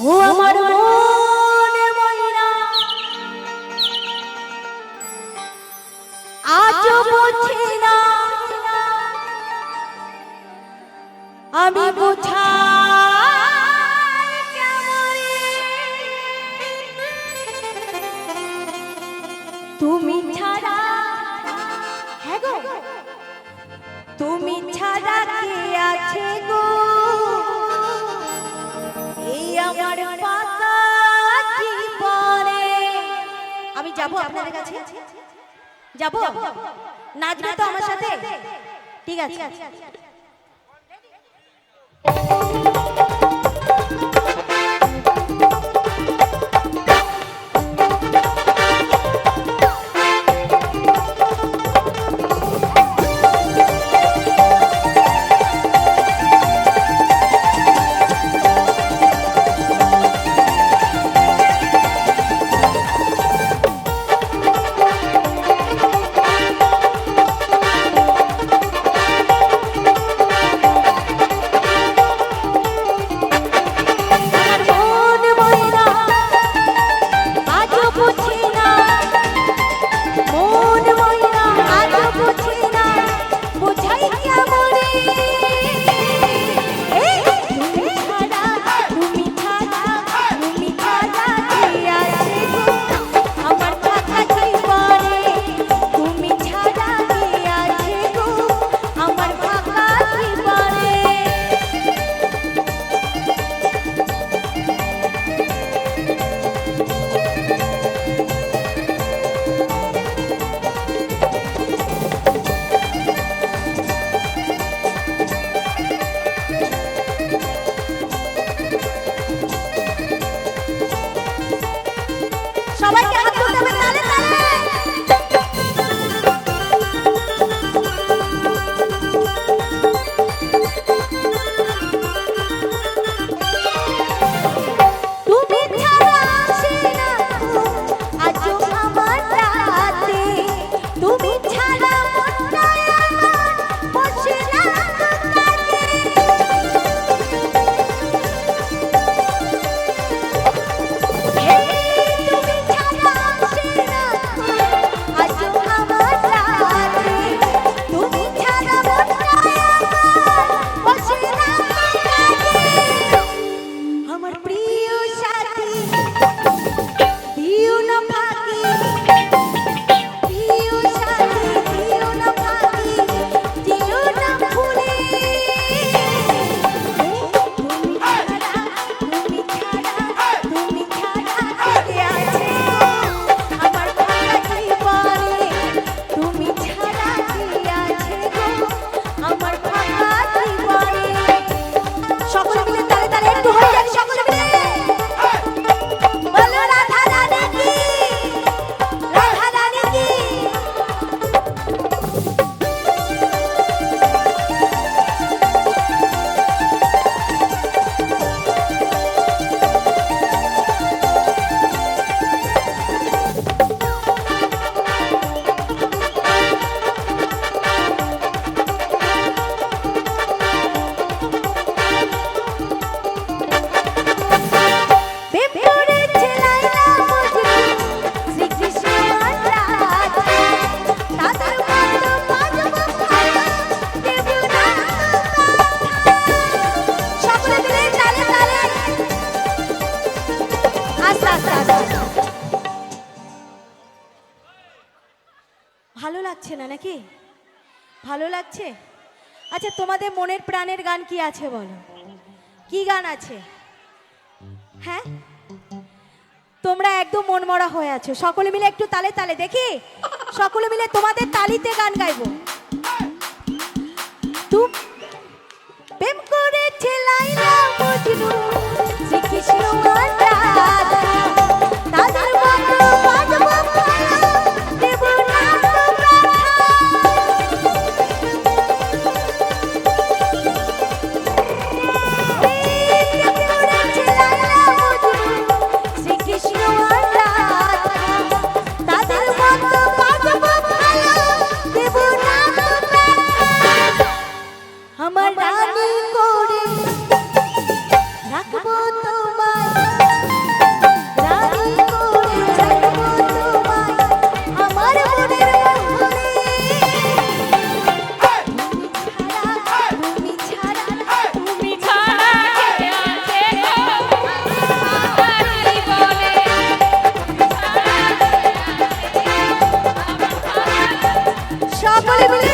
ও আমার মনে ময়না আজ বুঝি না। আমি বোঝাই তুমি ছাড়া হ্যাঁ গো। তুমি ছাড়া কে আছে গো? আমার আমি যাব আপনাদের কাছে। যাব? নাচবে তো আমার সাথে? ঠিক আছে ঠিক আছে। নাকি? ভালো লাগছে? আচ্ছা তোমাদের মনের প্রাণের গান কি আছে বলো? কি গান আছে? হ্যাঁ? তোমরা একদম মনমরা হয়ে আছো। সকলে মিলে একটু তালে তালে দেখি? সকলে মিলে তোমাদের তালিতে গান গাইবো। সকলে মিলে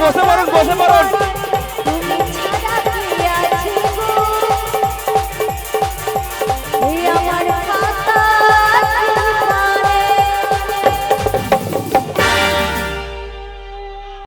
বসে পারুন বসে পারুন